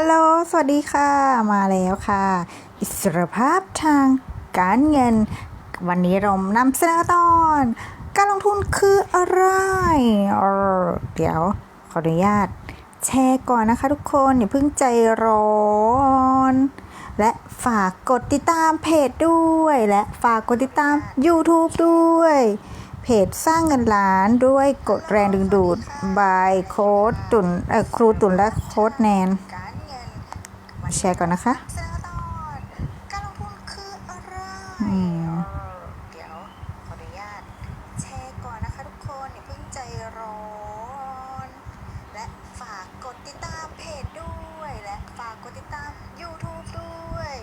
ฮัลโหล สวัสดีค่ะ มาแล้วค่ะ อิสรภาพทางการเงิน วันนี้เรานำเสนอตอน การลงทุนคืออะไรเออเดี๋ยวขออนุญาต แชร์ก่อนนะคะทุกคน อย่าเพิ่งใจร้อนและฝากกดติดตามเพจด้วย และฝากกดติดตาม YouTube ด้วย เพจสร้างเงินล้านด้วยกดแรงดึงดูดบายโค้ดตุนเอ่อครูตุนและโค้ดแนน มาแชร์ก่อนนะคะเสนอตอนการลงทุนคืออะไรอืมเดี๋ยวขออนุญาตแชร์ก่อนนะคะทุกคนอย่าเพิ่งใจร้อน และฝากกดติดตามเพจด้วย และฝากกดติดตาม YouTube ด้วย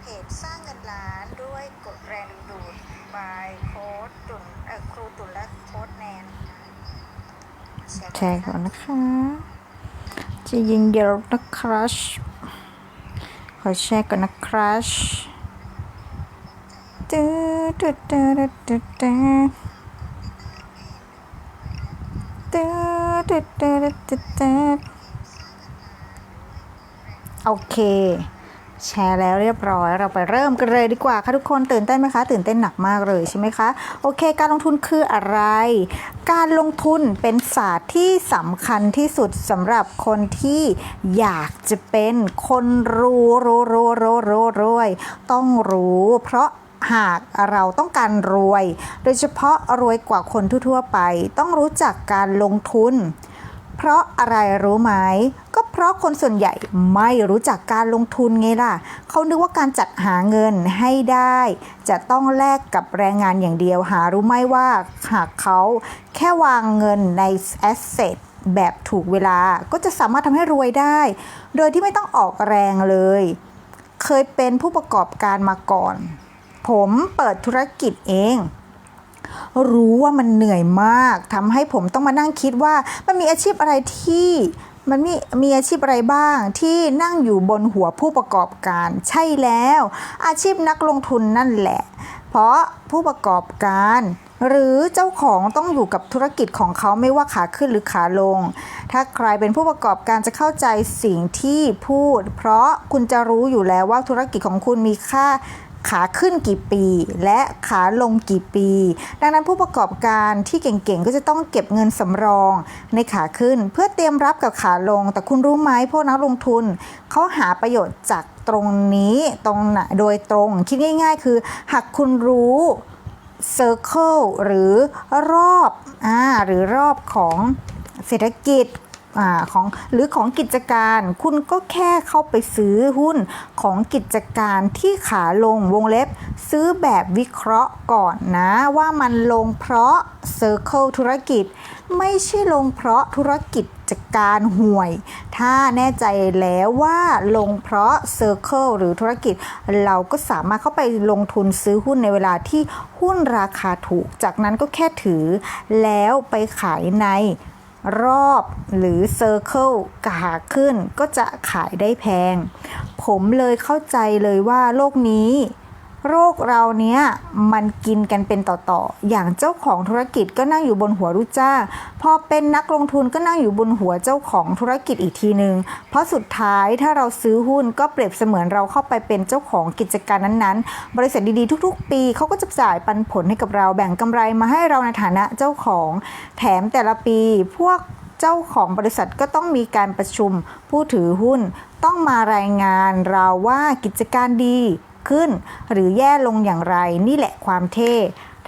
เพจสร้างเงินล้านด้วยกดแรงดึงดูดบายโค้ดตุนเอ่อครูตุนและโค้ดแนนแชร์ก่อนนะคะจะยิงเดียวนะครัช ขอแชร์ก่อนนะครัชตึ๊ดตึ๊ดตึ๊ดตึ๊ดตึ๊ดตึ๊ดตึ๊ดตึ๊ดตึ๊ดโอเค แชร์แล้วเรียบร้อย เราไปเริ่มกันเลยดีกว่าค่ะทุกคนตื่นเต้นไหมคะ ตื่นเต้นหนักมากเลยใช่ไหมคะ โอเค การลงทุนคืออะไร การลงทุนเป็นศาสตร์ที่สำคัญที่สุดสำหรับคนที่อยากจะเป็นคนรู้รู้รู้รู้รู้รวยต้องรู้ เพราะหากเราต้องการรวย โดยเฉพาะรวยกว่าคนทั่วๆไป ต้องรู้จักการลงทุน เพราะอะไรรู้ไหมก็เราะคนส่วนใหญ่ไม่รู้จักการลงทุนไงล่ะ เขานึกว่าการจัดหาเงินให้ได้ จะต้องแลกกับแรงงานอย่างเดียว หารู้ไหมว่าหากเขาแค่วางเงินในแอสเซทแบบถูกเวลาก็จะสามารถทำให้รวยได้ โดยที่ไม่ต้องออกแรงเลย เคยเป็นผู้ประกอบการมาก่อน ผมเปิดธุรกิจเอง รู้ว่ามันเหนื่อยมากทำให้ผมต้องมานั่งคิดว่ามันมีอาชีพอะไรที่ มันมีมีอาชีพอะไรบ้างที่นั่งอยู่บนหัวผู้ประกอบการ ใช่แล้ว อาชีพนักลงทุนนั่นแหละ เพราะผู้ประกอบการ หรือเจ้าของต้องอยู่กับธุรกิจของเขาไม่ว่าขาขึ้นหรือขาลง ถ้าใครเป็นผู้ประกอบการจะเข้าใจสิ่งที่พูด เพราะคุณจะรู้อยู่แล้วว่าธุรกิจของคุณมีค่า ขาขึ้นกี่ปี และขาลงกี่ปี ดังนั้นผู้ประกอบการที่เก่งๆ ก็จะต้องเก็บเงินสำรองในขาขึ้น เพื่อเตรียมรับกับขาลง แต่คุณรู้ไหมพวกนักลงทุนเขาหาประโยชน์จากตรงนี้ตรงไหนโดยตรงคิดง่าย ๆ คือหากคุณรู้ Circle หรือรอบอ่าหรือรอบของเศรษฐกิจ อของหรือของกิจการคุณก็แค่เข้าไปซื้อหุ้นของกิจการที่ขาลงวงเล็บ ซื้อแบบวิเคราะห์ก่อนนะว่ามันลงเพราะ Circle ธุรกิจ ไม่ใช่ลงเพราะธุรกิจจัดการห่วย ถ้าแน่ใจแล้วว่าลงเพราะ Circle หรือธุรกิจ เราก็สามารถเข้าไปลงทุนซื้อหุ้นในเวลาที่หุ้นราคาถูก จากนั้นก็แค่ถือแล้วไปขายใน รอบหรือ Circle ขาขึ้นก็จะขายได้แพง ผมเลยเข้าใจเลยว่าโลกนี้ โรคเราเนี้ยมันกินกันเป็นต่อๆ อย่างเจ้าของธุรกิจก็นั่งอยู่บนหัวลูกจ้างพอเป็นนักลงทุนก็นั่งอยู่บนหัวเจ้าของธุรกิจอีกทีหนึ่งเพราะสุดท้ายถ้าเราซื้อหุ้นก็เปรียบเสมือนเราเข้าไปเป็นเจ้าของกิจการนั้นๆ บริษัทดีๆทุกๆ ปีเขาก็จะจ่ายปันผลให้กับเราแบ่งกำไรมาให้เราในฐานะเจ้าของ แถมแต่ละปีพวกเจ้าของบริษัทก็ต้องมีการประชุมผู้ถือหุ้น ต้องมารายงานเราว่ากิจการดี ขึ้น หรือแย่ลงอย่างไรนี่แหละความเท่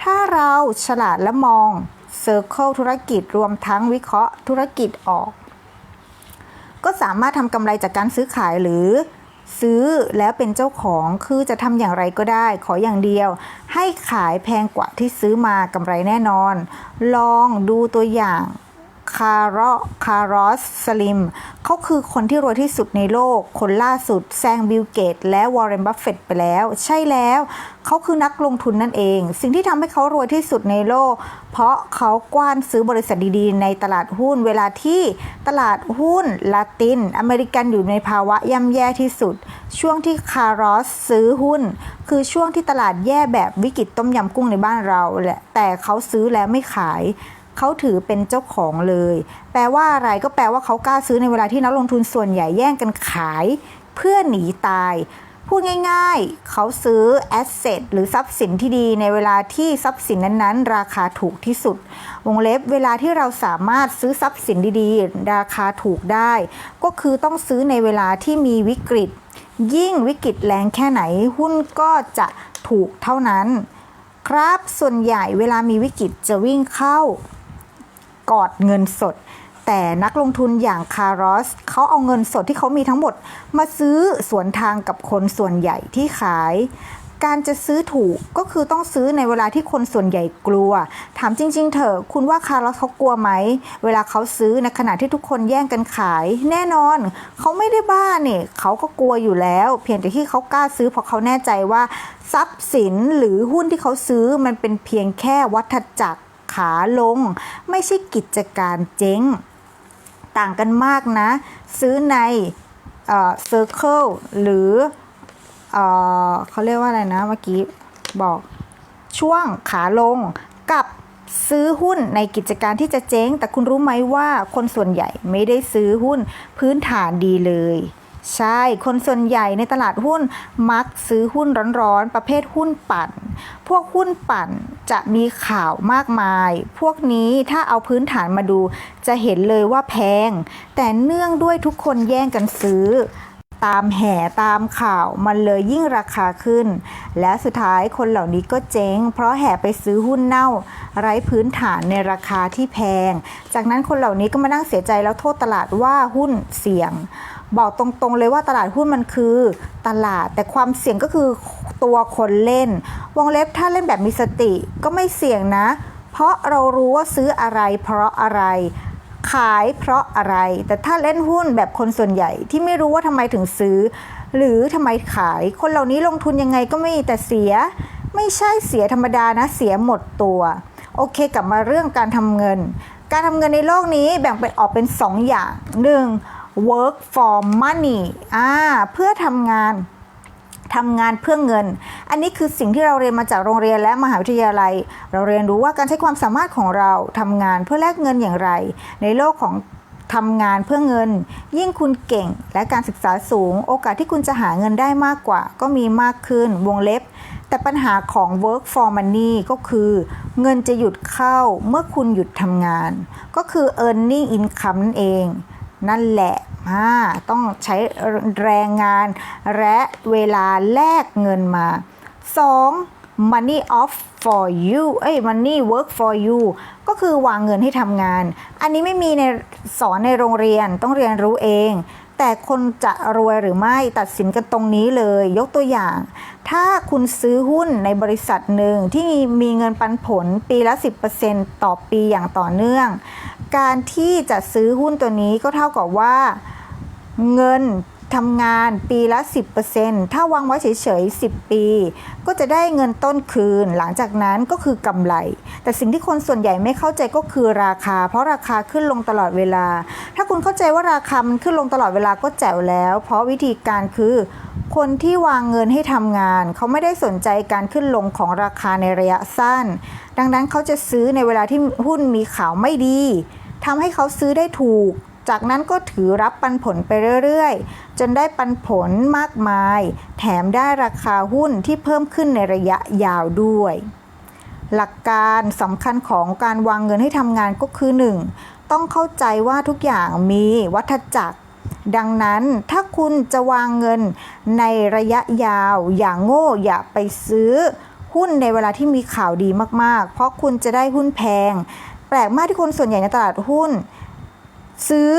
ถ้าเราฉลาดและมอง Circle ธุรกิจรวมทั้งวิเคราะห์ธุรกิจออก ก็สามารถทำกำไรจากการซื้อขายหรือซื้อแล้วเป็นเจ้าของคือจะทำอย่างไรก็ได้ ขออย่างเดียว ให้ขายแพงกว่าที่ซื้อมากำไรแน่นอน ลองดูตัวอย่าง คาร์รคารอสสลิมเขาคือคนที่รวยที่สุดในโลก คนล่าสุดแซงบิลเกต และวอร์เรนบัฟเฟตไปแล้ว ใช่แล้วเขาคือนักลงทุนนั่นเอง สิ่งที่ทำให้เขารวยที่สุดในโลก เพราะเขากว้านซื้อบริษัทดีๆ ในตลาดหุ้น เวลาที่ตลาดหุ้นลาติน อเมริกันอยู่ในภาวะย่ำแย่ที่สุด ช่วงที่คารอสซื้อหุ้น คือช่วงที่ตลาดแย่แบบวิกฤตต้มยำกุ้งในบ้านเราแหละแต่เขาซื้อแล้วไม่ขาย เขาถือเป็นเจ้าของเลย แปลว่าอะไรก็แปลว่าเขากล้าซื้อในเวลาที่นักลงทุนส่วนใหญ่แย่งกันขาย เพื่อหนีตาย พูดง่ายๆ เขาซื้อแอสเซทหรือทรัพย์สินที่ดีในเวลาที่ทรัพย์สินนั้นๆ ราคาถูกที่สุด วงเล็บเวลาที่เราสามารถซื้อทรัพย์สินดีๆ ราคาถูกได้ ก็คือต้องซื้อในเวลาที่มีวิกฤต ยิ่งวิกฤตแรงแค่ไหนหุ้นก็จะถูกเท่านั้น ครับส่วนใหญ่เวลามีวิกฤตจะวิ่งเข้า กอดเงินสด แต่นักลงทุนอย่างคาร์รอสเขาเอาเงินสดที่เขามีทั้งหมด มาซื้อสวนทางกับคนส่วนใหญ่ที่ขาย การจะซื้อถูกก็คือต้องซื้อในเวลาที่คนส่วนใหญ่กลัว ถามจริง ๆ เถอะคุณว่าคาร์ลอสเขากลัวไหม เวลาเขาซื้อในขณะที่ทุกคนแย่งกันขาย แน่นอน เขาไม่ได้บ้าเนี่ยเขาก็กลัวอยู่แล้ว เพียงแต่ที่เขากล้าซื้อเพราะเขาแน่ใจว่าทรัพย์สินหรือหุ้นที่เขาซื้อมันเป็นเพียงแค่วัฏจักร ขาลง ไม่ใช่กิจการเจ๊ง ต่างกันมากนะ ซื้อในเอ่อ Circle หรือเออเขาเรียกว่าอะไรนะเมื่อกี้บอกช่วงขาลงกับซื้อหุ้นในกิจการที่จะเจ๊ง แต่คุณรู้ไหมว่าคนส่วนใหญ่ไม่ได้ซื้อหุ้นพื้นฐานดีเลย ใช่ คนส่วนใหญ่ในตลาดหุ้นมักซื้อหุ้นร้อนๆ ประเภทหุ้นปั่น พวกหุ้นปั่นจะมีข่าวมากมาย พวกนี้ถ้าเอาพื้นฐานมาดู จะเห็นเลยว่าแพง แต่เนื่องด้วยทุกคนแย่งกันซื้อ ตามแห่ตามข่าวมันเลยยิ่งราคาขึ้น และสุดท้ายคนเหล่านี้ก็เจ๊ง เพราะแห่ไปซื้อหุ้นเน่า ไร้พื้นฐานในราคาที่แพง จากนั้นคนเหล่านี้ก็มานั่งเสียใจแล้วโทษตลาดว่าหุ้นเสี่ยง บอกตรงๆเลยว่าตลาดหุ้นมันคือตลาด แต่ความเสี่ยงก็คือตัวคนเล่น วงเล็บถ้าเล่นแบบมีสติก็ไม่เสี่ยงนะ เพราะเรารู้ว่าซื้ออะไร เพราะอะไร ขายเพราะอะไร แต่ถ้าเล่นหุ้นแบบคนส่วนใหญ่ที่ไม่รู้ว่าทำไมถึงซื้อ หรือทำไมขายคนเหล่านี้ลงทุนยังไงก็ไม่แต่เสีย ไม่ใช่เสียธรรมดานะเสียหมดตัว โอเคกลับมาเรื่องการทำเงิน การทำเงินในโลกนี้แบ่งเป็นออกเป็น 2 อย่าง 1. Work for money อ่าเพื่อทำงานทำงานเพื่อเงิน อันนี้คือสิ่งที่เราเรียนมาจากโรงเรียนและมหาวิทยาลัย เราเรียนรู้ว่าการใช้ความสามารถของเราทำงานเพื่อแลกเงินอย่างไร ในโลกของทำงานเพื่อเงิน ยิ่งคุณเก่งและการศึกษาสูง โอกาสที่คุณจะหาเงินได้มากกว่า ก็มีมากขึ้นวงเล็บ แต่ปัญหาของ work for money ก็คือ เงินจะหยุดเข้าเมื่อคุณหยุดทำงาน ก็คือ earning income นั่นเอง นั่นแหละอ่าต้องใช้แรงงานและเวลาแลกเงินมา 2. money off for you เอ้ย money work for you ก็คือวางเงินให้ทำงาน อันนี้ไม่มีในสอนในโรงเรียนต้องเรียนรู้เอง แต่คนจะรวยหรือไม่ตัดสินกันตรงนี้เลย ยกตัวอย่าง ถ้าคุณซื้อหุ้นในบริษัทหนึ่งที่มีเงินปันผลปีละ 10%ต่อปีอย่างต่อเนื่อง การที่จะซื้อหุ้นตัวนี้ก็เท่ากับว่า เงิน ทำงานปีละ 10%ถ้าวางไว้เฉยๆ 10 ปี ก็จะได้เงินต้นคืน หลังจากนั้นก็คือกำไร แต่สิ่งที่คนส่วนใหญ่ไม่เข้าใจก็คือราคา เพราะราคาขึ้นลงตลอดเวลา ถ้าคุณเข้าใจว่าราคามันขึ้นลงตลอดเวลาก็แจ๋วแล้ว เพราะวิธีการคือ คนที่วางเงินให้ทำงาน เขาไม่ได้สนใจการขึ้นลงของราคาในระยะสั้น ดังนั้นเขาจะซื้อในเวลาที่หุ้นมีข่าวไม่ดีทำให้เขาซื้อได้ถูก จากนั้นก็ถือรับปันผลไปเรื่อยๆ จนได้ปันผลมากมาย แถมได้ราคาหุ้นที่เพิ่มขึ้นในระยะยาวด้วย หลักการสำคัญของการวางเงินให้ทำงานก็คือ 1. ต้องเข้าใจว่าทุกอย่างมีวัฏจักร ดังนั้นถ้าคุณจะวางเงินในระยะยาว อย่างโง่อย่าไปซื้อหุ้นในเวลาที่มีข่าวดีมากๆ เพราะคุณจะได้หุ้นแพง แปลกมากที่คนส่วนใหญ่ในตลาดหุ้น ซื้อ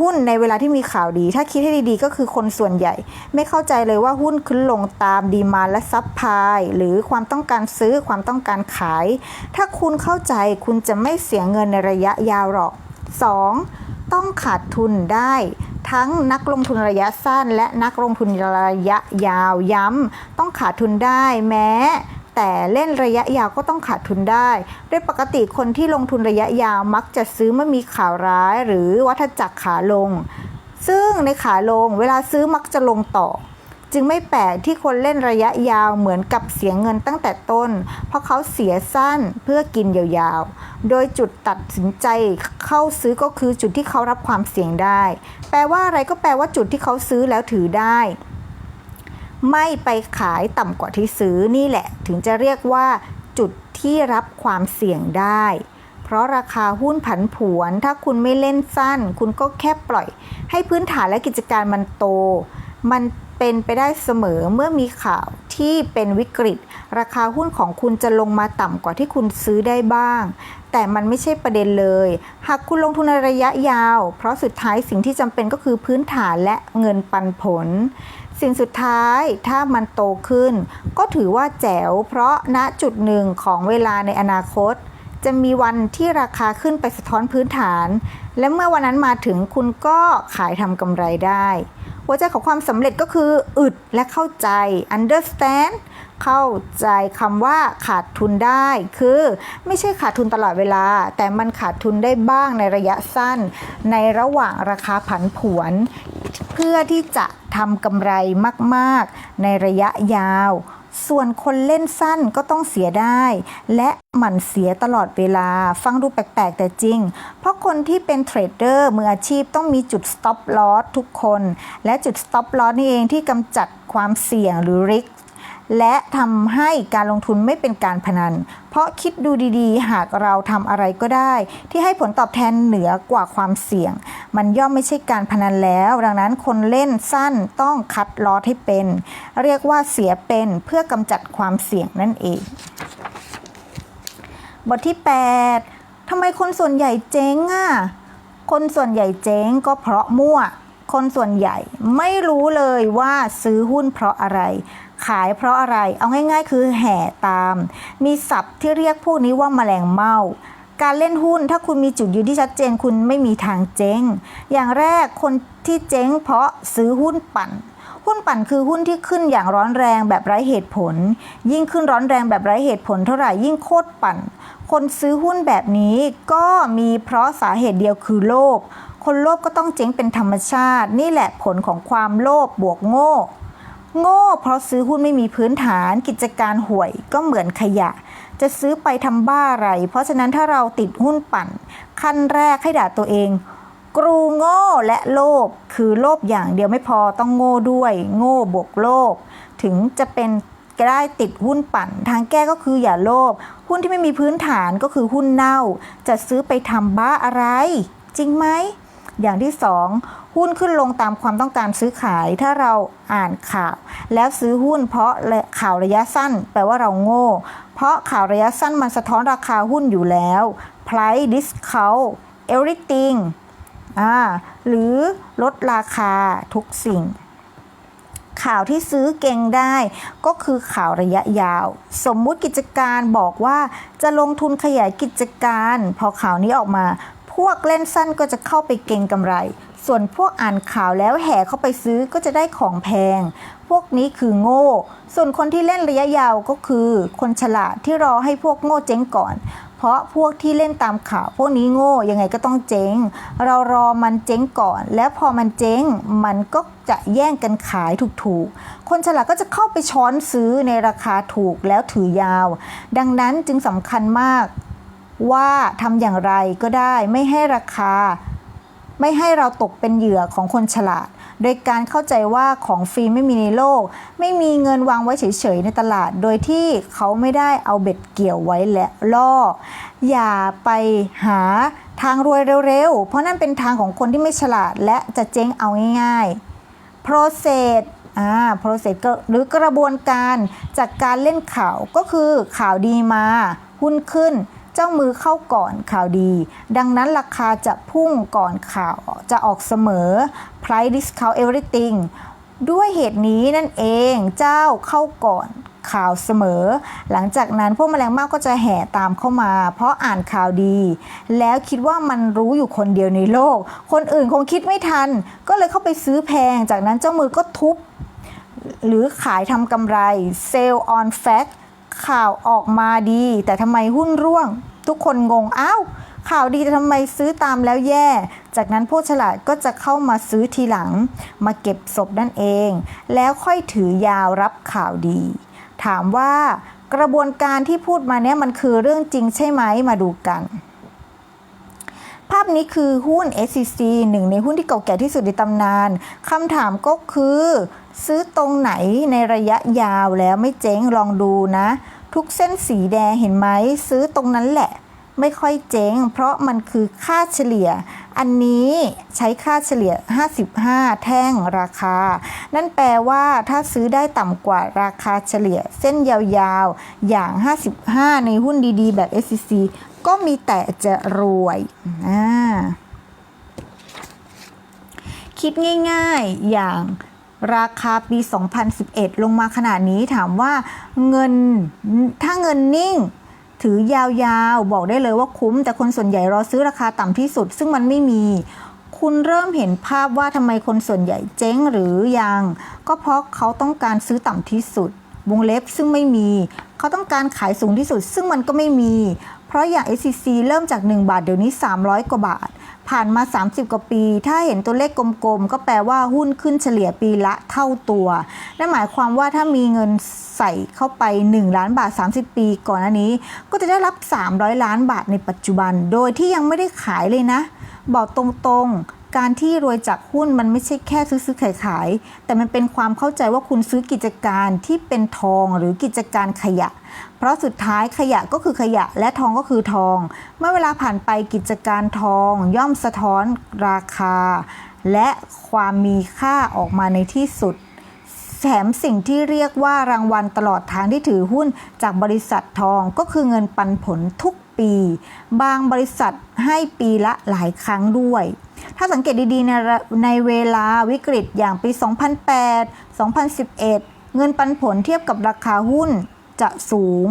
หุ้นในเวลาที่มีข่าวดี ถ้าคิดให้ดีๆ ก็คือคนส่วนใหญ่ ไม่เข้าใจเลยว่าหุ้นขึ้นลงตามดีมาและซับพลายหรือความต้องการซื้อความต้องการขาย ถ้าคุณเข้าใจคุณจะไม่เสียเงินในระยะยาวหรอก 2. ต้องขาดทุนได้ทั้งนักลงทุนระยะสั้นและนักลงทุนระยะยาวย้ำต้องขาดทุนได้แม้ แต่เล่นระยะยาวก็ต้องขาดทุนได้ โดยปกติคนที่ลงทุนระยะยาวมักจะซื้อเมื่อมีข่าวร้าย หรือวัฏจักรขาลง ซึ่งในขาลงเวลาซื้อมักจะลงต่อ จึงไม่แปลกที่คนเล่นระยะยาวเหมือนกับเสียเงินตั้งแต่ต้น เพราะเขาเสียสั้นเพื่อกินยาวๆ โดยจุดตัดสินใจเข้าซื้อก็คือจุดที่เขารับความเสี่ยงได้ แปลว่าอะไรก็แปลว่าจุดที่เขาซื้อแล้วถือได้ ไม่ไปขายต่ำกว่าที่ซื้อนี่แหละ ถึงจะเรียกว่าจุดที่รับความเสี่ยงได้ เพราะราคาหุ้นผันผวน ถ้าคุณไม่เล่นสั้น คุณก็แค่ปล่อย ให้พื้นฐานและกิจการมันโต มัน เป็นไปได้เสมอเมื่อมีข่าวที่เป็นวิกฤต ราคาหุ้นของคุณจะลงมาต่ำกว่าที่คุณซื้อได้บ้าง แต่มันไม่ใช่ประเด็นเลย หากคุณลงทุนในระยะยาว เพราะสุดท้ายสิ่งที่จำเป็นก็คือพื้นฐานและเงินปันผล สิ่งสุดท้ายถ้ามันโตขึ้น ก็ถือว่าแจ๋วเพราะณจุดหนึ่งของเวลาในอนาคต จะมีวันที่ราคาขึ้นไปสะท้อนพื้นฐาน และเมื่อวันนั้นมาถึงคุณก็ขายทำกำไรได้ หัวใจของความสำเร็จก็คืออึดและเข้าใจ understand เข้าใจคำว่าขาดทุนได้ คือไม่ใช่ขาดทุนตลอดเวลา แต่มันขาดทุนได้บ้างในระยะสั้น ในระหว่างราคาผันผวน เพื่อที่จะทำกำไรมาก ๆ ในระยะยาว ส่วนคนเล่นสั้นก็ต้องเสียได้ และหมั่นเสียตลอดเวลาฟังดูแปลกๆ แต่จริง เพราะคนที่เป็นเทรดเดอร์มืออาชีพต้องมีจุด stop loss ทุกคน และจุด stop loss นี่เองที่กำจัดความเสี่ยงหรือ risk และทำให้การลงทุนไม่เป็นการพนัน เพราะคิดดูดีๆ หากเราทำอะไรก็ได้ ที่ให้ผลตอบแทนเหนือกว่าความเสี่ยง มันย่อมไม่ใช่การพนันแล้ว ดังนั้นคนเล่นสั้นต้องคัดลอสให้เป็น เรียกว่าเสียเป็นเพื่อกำจัดความเสี่ยงนั่นเอง บทที่ 8ทำไมคนส่วนใหญ่เจ๊งอะคนส่วนใหญ่เจ๊งก็เพราะมั่วคนส่วนใหญ่ไม่รู้เลยว่าซื้อหุ้นเพราะอะไร ขายเพราะอะไร เอาง่ายๆ คือแห่ตาม มีศัพท์ที่เรียกพวกนี้ว่าแมลงเม่าการเล่นหุ้นถ้าคุณมีจุดยืนที่ชัดเจนคุณไม่มีทางเจ๊ง อย่างแรกคนที่เจ๊งเพราะซื้อหุ้นปั่น หุ้นปั่นคือหุ้นที่ขึ้นอย่างร้อนแรงแบบไร้เหตุผล ยิ่งขึ้นร้อนแรงแบบไร้เหตุผลเท่าไหร่ยิ่งโคตรปั่น คนซื้อหุ้นแบบนี้ก็มีเพราะสาเหตุเดียวคือโลภคนโลภก็ต้องเจ๊งเป็นธรรมชาติ นี่แหละผลของความโลภบวกโง่ โง่เพราะซื้อหุ้นไม่มีพื้นฐาน กิจการห่วยก็เหมือนขยะ จะซื้อไปทำบ้าอะไร เพราะฉะนั้นถ้าเราติดหุ้นปั่น ขั้นแรกให้ด่าตัวเองกรูโง่และโลภคือโลภอย่างเดียวไม่พอต้องโง่ด้วย โง่บวกโลภถึงจะเป็นได้ติดหุ้นปั่น ทางแก้ก็คืออย่าโลภหุ้นที่ไม่มีพื้นฐานก็คือหุ้นเน่า จะซื้อไปทำบ้าอะไร จริงไหม อย่างที่สองหุ้นขึ้นลงตามความต้องการซื้อขาย ถ้าเราอ่านข่าว แล้วซื้อหุ้นเพราะข่าวระยะสั้น แปลว่าเราโง่ เพราะข่าวระยะสั้นมันสะท้อนราคาหุ้นอยู่แล้ว price discount everything อ่าหรือลดราคาทุกสิ่ง ข่าวที่ซื้อเก่งได้ก็คือข่าวระยะยาว สมมุติกิจการบอกว่าจะลงทุนขยายกิจการ พอข่าวนี้ออกมา พวกเล่นสั้นก็จะเข้าไปเก่งกำไร ส่วนพวกอ่านข่าวแล้วแห่เข้าไปซื้อก็จะได้ของแพง พวกนี้คือโง่ ส่วนคนที่เล่นระยะยาวก็คือ คนฉลาดที่รอให้พวกโง่เจ๊งก่อน เพราะพวกที่เล่นตามข่าวพวกนี้โง่ยังไงก็ต้องเจ๊ง เรารอมันเจ๊งก่อน แล้วพอมันเจ๊งมันก็จะแย่งกันขายถูกๆ คนฉลาดก็จะเข้าไปช้อนซื้อในราคาถูกแล้วถือยาว ดังนั้นจึงสำคัญมาก ว่าทำอย่างไรก็ได้ไม่ให้ราคา ไม่ให้เราตกเป็นเหยื่อของคนฉลาด โดยการเข้าใจว่าของฟรีไม่มีในโลก ไม่มีเงินวางไว้เฉยๆในตลาด โดยที่เขาไม่ได้เอาเบ็ดเกี่ยวไว้และล่อ อย่าไปหาทางรวยเร็วๆ เพราะนั่นเป็นทางของคนที่ไม่ฉลาดและจะเจ๊งเอาง่ายๆ process อ่า process หรือกระบวนการจากการเล่นข่าวก็คือข่าวดีมา หุ้นขึ้น เจ้ามือเข้าก่อนข่าวดี ดังนั้นราคาจะพุ่งก่อนข่าวจะออกเสมอ price discount everything ด้วยเหตุนี้นั่นเองเจ้าเข้าก่อนข่าวเสมอ หลังจากนั้นพวกแมลงเม่าก็จะแห่ตามเข้ามา เพราะอ่านข่าวดี แล้วคิดว่ามันรู้อยู่คนเดียวในโลก คนอื่นคงคิดไม่ทัน ก็เลยเข้าไปซื้อแพง จากนั้นเจ้ามือก็ทุบ หรือขายทำกำไร Sell on fact ข่าวออกมาดี แต่ทำไมหุ้นร่วง ทุกคนงงอ้าวข่าวดีแต่ทำไมซื้อตามแล้วแย่ จากนั้นผู้ฉลาดก็จะเข้ามาซื้อทีหลัง มาเก็บศพนั่นเอง แล้วค่อยถือยาวรับข่าวดี ถามว่ากระบวนการที่พูดมาเนี้ยมันคือเรื่องจริงใช่ไหมมาดูกัน ภาพนี้คือหุ้น SCC หนึ่งในหุ้นที่เก่าแก่ที่สุดในตำนาน คำถามก็คือ ซื้อตรงไหนในระยะยาวแล้วไม่เจ๊งลองดูนะ ทุกเส้นสีแดงเห็นไหมซื้อตรงนั้นแหละ ไม่ค่อยเจ๊ง เพราะมันคือค่าเฉลี่ย อันนี้ใช้ค่าเฉลี่ย 55 แท่งราคา นั่นแปลว่าถ้าซื้อได้ต่ำกว่าราคาเฉลี่ย เส้นยาวๆ อย่าง 55 ในหุ้นดีๆ แบบ SCC ก็มีแต่จะรวยอ่าคิดง่ายๆอย่างราคาปี 2011 ลงมาขนาดนี้ถามว่าเงินถ้าเงินนิ่ง ถือยาวๆ บอกได้เลยว่าคุ้ม แต่คนส่วนใหญ่รอซื้อราคาต่ำที่สุด ซึ่งมันไม่มี คุณเริ่มเห็นภาพว่าทำไมคนส่วนใหญ่เจ๊งหรือยัง ก็เพราะเขาต้องการซื้อต่ำที่สุด วงเล็บซึ่งไม่มี เขาต้องการขายสูงที่สุด ซึ่งมันก็ไม่มี ราะอย่าง SCC เริ่มจาก 1 บาทเดี๋ยวนี้ 300 กว่าบาท ผ่านมา 30 กว่าปี ถ้าเห็นตัวเลขกลมๆ ก็แปลว่าหุ้นขึ้นเฉลี่ยปีละเท่าตัว นั่นหมายความว่าถ้ามีเงินใส่เข้าไป 1 ล้านบาท 30 ปีก่อนหน้านี้ ก็จะได้รับ 300 ล้านบาทในปัจจุบัน โดยที่ยังไม่ได้ขายเลยนะ บอกตรงๆ การที่รวยจากหุ้นมันไม่ใช่แค่ซื้อซื้อขายขาย แต่มันเป็นความเข้าใจว่าคุณซื้อกิจการที่เป็นทองหรือกิจการขยะ เพราะสุดท้ายขยะก็คือขยะและทองก็คือทอง เมื่อเวลาผ่านไปกิจการทอง ย่อมสะท้อนราคา และความมีค่าออกมาในที่สุดแถมสิ่งที่เรียกว่ารางวัลตลอดทางที่ถือหุ้นจากบริษัททองก็คือเงินปันผลทุกปี บางบริษัทให้ปีละหลายครั้งด้วย ถ้าสังเกตดีๆในในเวลาวิกฤตอย่างปี 2008 2011 เงินปันผลเทียบกับราคาหุ้นจะสูง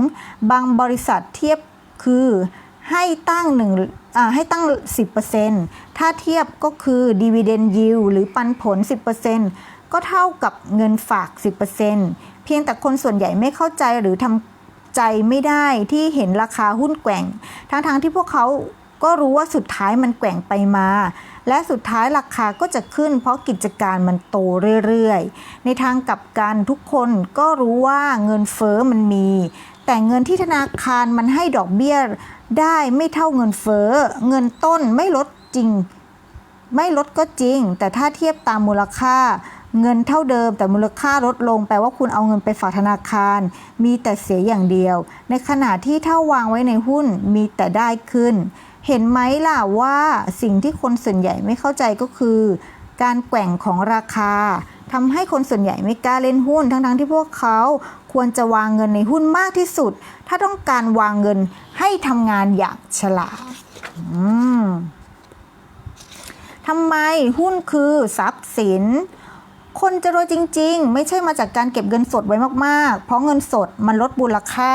บางบริษัทเทียบคือให้ตั้งหนึ่งให้ตั้ง 10%ถ้าเทียบก็คือ dividend yield หรือปันผล 10%ก็เท่ากับเงินฝาก 10%เพียงแต่คนส่วนใหญ่ไม่เข้าใจหรือทำใจไม่ได้ที่เห็นราคาหุ้นแกว่ง ทั้งๆทที่พวกเขา ก็รู้ว่าสุดท้ายมันแกว่งไปมา และสุดท้ายราคาก็จะขึ้น เพราะกิจการมันโตเรื่อยๆ ในทางกลับกันทุกคนก็รู้ว่าเงินเฟอ้อมันมี แต่เงินที่ธนาคารมันให้ดอกเบี้ยได้ไม่เท่าเงินเฟอ้อ เงินต้นไม่ลดจริง ไม่ลดก็จริง แต่ถ้าเทียบตามมูลค่าเงินเท่าเดิมแต่มูลค่าลดลง แปลว่าคุณเอาเงินไปฝากธนาคาร มีแต่เสียอย่างเดียว ในขณะที่ถ้าวางไว้ในหุ้นมีแต่ได้ขึ้น เห็นไหมล่ะว่าสิ่งที่คนส่วนใหญ่ไม่เข้าใจก็คือ การแกว่งของราคาทำให้คนส่วนใหญ่ไม่กล้าเล่นหุ้น ทั้งๆที่พวกเขาควรจะวางเงินในหุ้นมากที่สุด ถ้าต้องการวางเงินให้ทำงานอย่างฉลาดทำไมหุ้นคือทรัพย์สิน คนจะรวยจริง ๆ ไม่ใช่มาจากการเก็บเงินสดไว้มากๆ เพราะเงินสดมันลดมูลค่า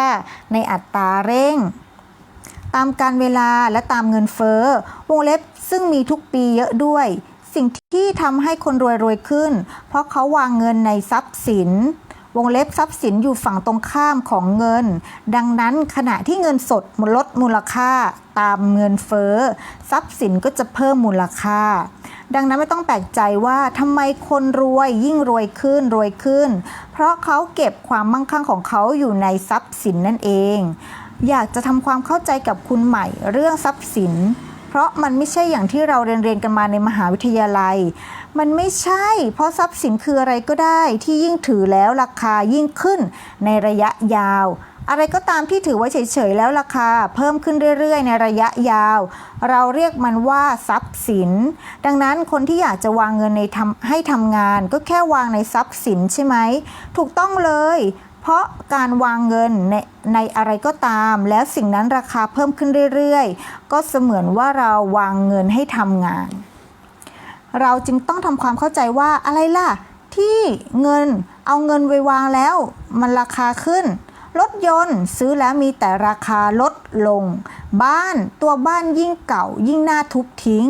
ในอัตราเร่ง ตามการเวลาและตามเงินเฟ้อ วงเล็บซึ่งมีทุกปีเยอะด้วย สิ่งที่ทำให้คนรวยรวยขึ้น เพราะเขาวางเงินในทรัพย์สิน วงเล็บทรัพย์สินอยู่ฝั่งตรงข้ามของเงิน ดังนั้นขณะที่เงินสดลดมูลค่าตามเงินเฟ้อ ทรัพย์สินก็จะเพิ่มมูลค่าดังนั้นไม่ต้องแปลกใจว่าทำไมคนรวยยิ่งรวยขึ้นรวยขึ้น เพราะเขาเก็บความมั่งคั่งของเขาอยู่ในทรัพย์สินนั่นเอง อยากจะทำความเข้าใจกับคุณใหม่เรื่องทรัพย์สิน เพราะมันไม่ใช่อย่างที่เราเรียนเรียนกันมาในมหาวิทยาลัย มันไม่ใช่ เพราะทรัพย์สินคืออะไรก็ได้ ที่ยิ่งถือแล้วราคายิ่งขึ้นในระยะยาว อะไรก็ตามที่ถือไว้เฉยๆแล้วราคา เพิ่มขึ้นเรื่อยๆ ในระยะยาว เราเรียกมันว่าทรัพย์สิน ดังนั้นคนที่อยากจะวางเงินในทำให้ทำงาน ก็แค่วางในทรัพย์สินใช่ไหมถูกต้องเลย พราะการวางเงินในในอะไรก็ตาม แล้วสิ่งนั้นราคาเพิ่มขึ้นเรื่อยๆ ก็เสมือนว่าเราวางเงินให้ทำงาน เราจึงต้องทำความเข้าใจว่าอะไรล่ะ ที่เงินเอาเงินไปวางแล้ว มันราคาขึ้นรถยนต์ซื้อแล้วมีแต่ราคาลดลง บ้านตัวบ้านยิ่งเก่ายิ่งน่าทุบทิ้ง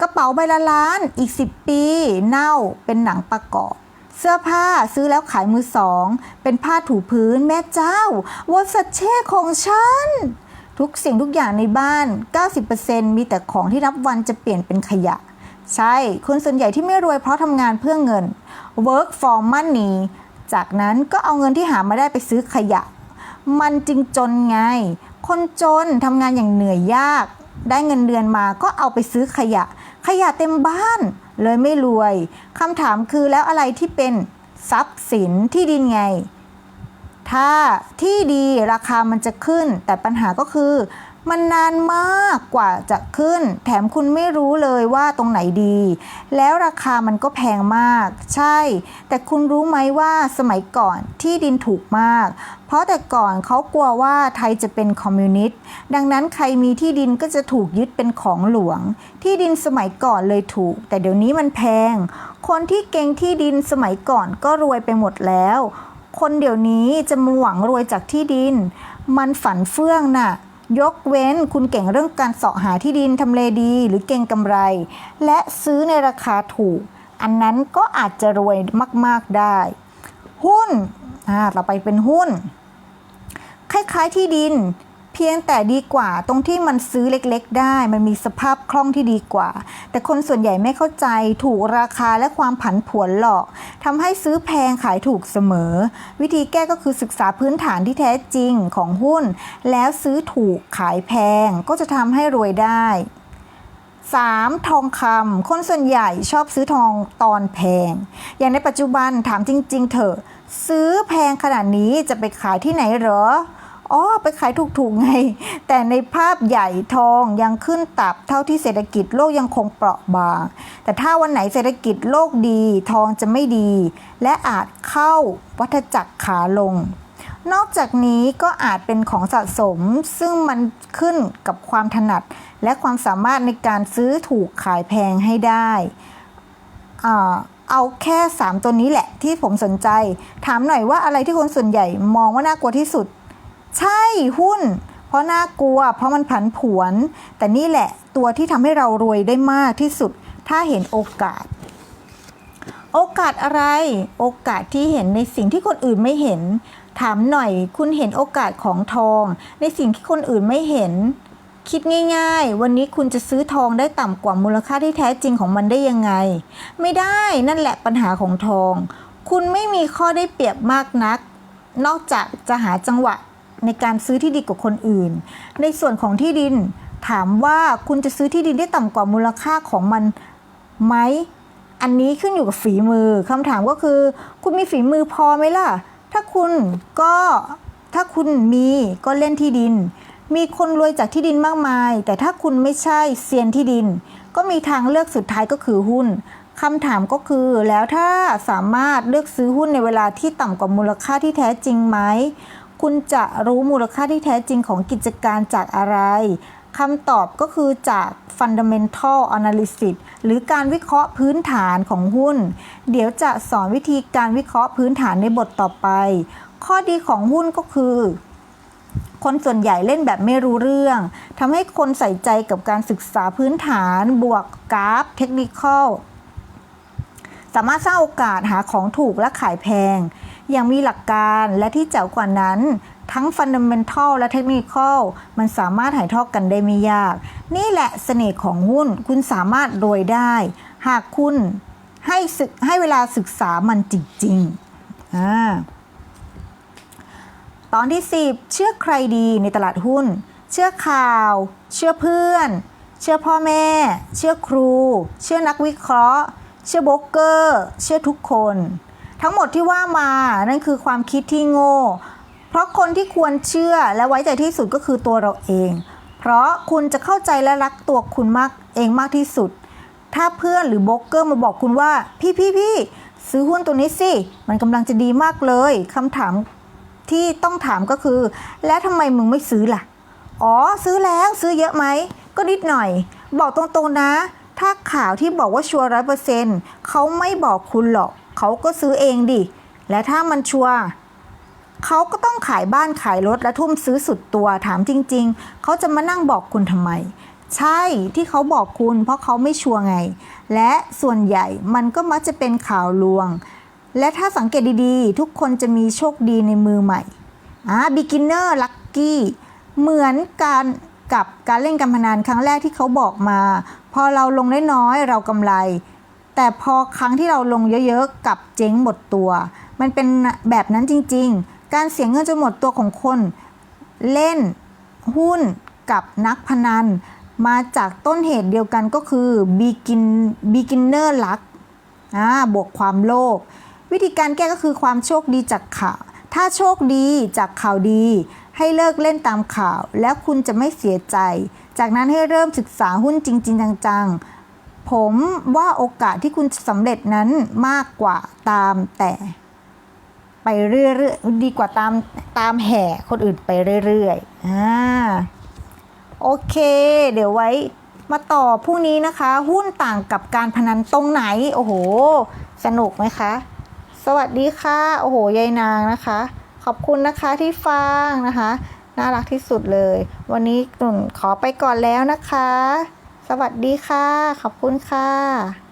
กระเป๋าใบละล้านอีก 10 ปี เน่าเป็นหนังประกอบ เสื้อผ้าซื้อแล้วขายมือสอง เป็นผ้าถูพื้นแม่เจ้าวอสเช่ของฉัน ทุกสิ่งทุกอย่างในบ้าน 90%มีแต่ของที่นับวันจะเปลี่ยนเป็นขยะ ใช่ คนส่วนใหญ่ที่ไม่รวยเพราะทำงานเพื่อเงิน work for money จากนั้นก็เอาเงินที่หามาได้ไปซื้อขยะ มันจึงจนไง คนจนทำงานอย่างเหนื่อยยาก ได้เงินเดือนมาก็เอาไปซื้อขยะ ขยะเต็มบ้านเลยไม่รวยคำถามคือแล้วอะไรที่เป็นทรัพย์สินที่ดินไง ถ้าที่ดีราคามันจะขึ้น แต่ปัญหาก็คือ มันนานมากกว่าจะขึ้น แถมคุณไม่รู้เลยว่าตรงไหนดี แล้วราคามันก็แพงมาก ใช่ แต่คุณรู้ไหมว่าสมัยก่อนที่ดินถูกมาก เพราะแต่ก่อนเขากลัวว่าไทยจะเป็นคอมมิวนิสต์ ดังนั้นใครมีที่ดินก็จะถูกยึดเป็นของหลวง ที่ดินสมัยก่อนเลยถูก แต่เดี๋ยวนี้มันแพง คนที่เก่งที่ดินสมัยก่อนก็รวยไปหมดแล้ว คนเดี๋ยวนี้จะมาหวังรวยจากที่ดิน มันฝันเฟื่องน่ะ ยกเว้นคุณเก่งเรื่องการเสาะหาที่ดินทำเลดี หรือเก่งกำไร และซื้อในราคาถูก อันนั้นก็อาจจะรวยมาก ๆ ได้ หุ้นอ่าต่อไปเป็นหุ้น คล้าย ๆ ที่ดิน พียงแต่ดีกว่า ตรงที่มันซื้อเล็กๆ ได้ มันมีสภาพคล่องที่ดีกว่า แต่คนส่วนใหญ่ไม่เข้าใจถูกราคาและความผันผวนหลอกทำให้ซื้อแพงขายถูกเสมอ วิธีแก้ก็คือศึกษาพื้นฐานที่แท้จริงของหุ้น แล้วซื้อถูกขายแพงก็จะทำให้รวยได้ 3. ทองคำคนส่วนใหญ่ชอบซื้อทองตอนแพง อย่างในปัจจุบันถามจริง ๆ เถอะ ซื้อแพงขนาดนี้จะไปขายที่ไหนเหรอ อ๋อไปขายถูกๆไง แต่ในภาพใหญ่ทองยังขึ้นตับเท่าที่เศรษฐกิจโลกยังคงเปราะบาง แต่ถ้าวันไหนเศรษฐกิจโลกดีทองจะไม่ดี และอาจเข้าวัฏจักรขาลง นอกจากนี้ก็อาจเป็นของสะสมซึ่งมันขึ้นกับความถนัด และความสามารถในการซื้อถูกขายแพงให้ได้อ่าเอาแค่ 3 ตัวนี้แหละที่ผมสนใจ ถามหน่อยว่าอะไรที่คนส่วนใหญ่มองว่าน่ากลัวที่สุด ใช่หุ้น เพราะน่ากลัว เพราะมันผันผวน แต่นี่แหละตัวที่ทำให้เรารวยได้มากที่สุด ถ้าเห็นโอกาส โอกาสอะไร โอกาสที่เห็นในสิ่งที่คนอื่นไม่เห็น ถามหน่อยคุณเห็นโอกาสของทอง ในสิ่งที่คนอื่นไม่เห็น คิดง่าย ๆ วันนี้คุณจะซื้อทองได้ต่ำกว่ามูลค่าที่แท้จริงของมันได้ยังไง ไม่ได้นั่นแหละปัญหาของทอง คุณไม่มีข้อได้เปรียบมากนัก นอกจากจะหาจังหวะ ในการซื้อที่ดีกว่าคนอื่น ในส่วนของที่ดินถามว่าคุณจะซื้อที่ดินได้ต่ำกว่ามูลค่าของมันไหมอันนี้ขึ้นอยู่กับฝีมือคำถามก็คือ คุณมีฝีมือพอไหมล่ะ ถ้าคุณก็ถ้าคุณมีก็เล่นที่ดิน มีคนรวยจากที่ดินมากมาย แต่ถ้าคุณไม่ใช่เซียนที่ดิน ก็มีทางเลือกสุดท้ายก็คือหุ้นคำถามก็คือแล้วถ้าสามารถเลือกซื้อหุ้นในเวลาที่ต่ำกว่ามูลค่าที่แท้จริงไหม คุณจะรู้มูลค่าที่แท้จริงของกิจการจากอะไรคำตอบก็คือจาก fundamental analysis หรือการวิเคราะห์พื้นฐานของหุ้น เดี๋ยวจะสอนวิธีการวิเคราะห์พื้นฐานในบทต่อไป ข้อดีของหุ้นก็คือ คนส่วนใหญ่เล่นแบบไม่รู้เรื่อง ทำให้คนใส่ใจกับการศึกษาพื้นฐานบวกกราฟเทคนิคอล สามารถสร้างโอกาสหาของถูกและขายแพง อย่างมีหลักการและที่เจ๋วกว่านั้น ทั้ง Fundamental และ Technical มันสามารถถ่ายทอดกันได้ไม่ยาก นี่แหละเสน่ห์ของหุ้นคุณสามารถรวยได้ หากคุณให้ศึกให้เวลาศึกษามันจริงๆอ่าตอนที่ 10 เชื่อใครดีในตลาดหุ้น เชื่อข่าว เชื่อเพื่อน เชื่อพ่อแม่ เชื่อครู เชื่อนักวิเคราะห์ เชื่อโบรกเกอร์ เชื่อทุกคน ทั้งหมดที่ว่ามานั่นคือความคิดที่โง่ เพราะคนที่ควรเชื่อและไว้ใจที่สุดก็คือตัวเราเอง เพราะคุณจะเข้าใจและรักตัวคุณมากเองมากที่สุด ถ้าเพื่อนหรือโบรกเกอร์มาบอกคุณว่า พี่พี่พี่ซื้อหุ้นตัวนี้สิ มันกำลังจะดีมากเลยคำถามที่ต้องถามก็คือ แล้วทำไมมึงไม่ซื้อล่ะ อ๋อ ซื้อแล้วซื้อเยอะไหม ก็นิดหน่อย บอกตรงๆนะ ถ้าข่าวที่บอกว่าชัวร์ร้อยเปอร์เซ็นต์เขาไม่บอกคุณหรอก เขาก็ซื้อเองดิ และถ้ามันชัวร์เขาก็ต้องขายบ้านขายรถและทุ่มซื้อสุดตัวถามจริง ๆ เขาจะมานั่งบอกคุณทำไม ใช่ที่เขาบอกคุณเพราะเขาไม่ชัวร์ไง และส่วนใหญ่มันก็มักจะเป็นข่าวลวง และถ้าสังเกตดีๆ ทุกคนจะมีโชคดีในมือใหม่อ่า beginner lucky เหมือนการกับการเล่นการพนันครั้งแรกที่เขาบอกมา พอเราลงได้น้อยๆเรากำไร แต่พอครั้งที่เราลงเยอะๆกับเจ๊งหมดตัว มันเป็นแบบนั้นจริงๆ การเสียเงินจนหมดตัวของคน เล่นหุ้นกับนักพนัน มาจากต้นเหตุเดียวกันก็คือ begin beginner luck อ่าบวกความโลภวิธีการแก้ก็คือความโชคดีจากข่าว ถ้าโชคดีจากข่าวดี ให้เลิกเล่นตามข่าว แล้วคุณจะไม่เสียใจ จากนั้นให้เริ่มศึกษาหุ้นจริง ๆ จังๆ ผมว่าโอกาสที่คุณสำเร็จนั้นมากกว่าตามแต่ไปเรื่อยๆดีกว่าตามตามแห่คนอื่นไปเรื่อยๆอ่าโอเค เดี๋ยวไว้มาต่อพรุ่งนี้นะคะ หุ้นต่างกับการพนันตรงไหน โอ้โห สนุกไหมคะ สวัสดีค่ะ โอ้โหยายนางนะคะ ขอบคุณนะคะที่ฟังนะคะ น่ารักที่สุดเลย วันนี้ตุ่นขอไปก่อนแล้วนะคะ สวัสดีค่ะ ขอบคุณค่ะ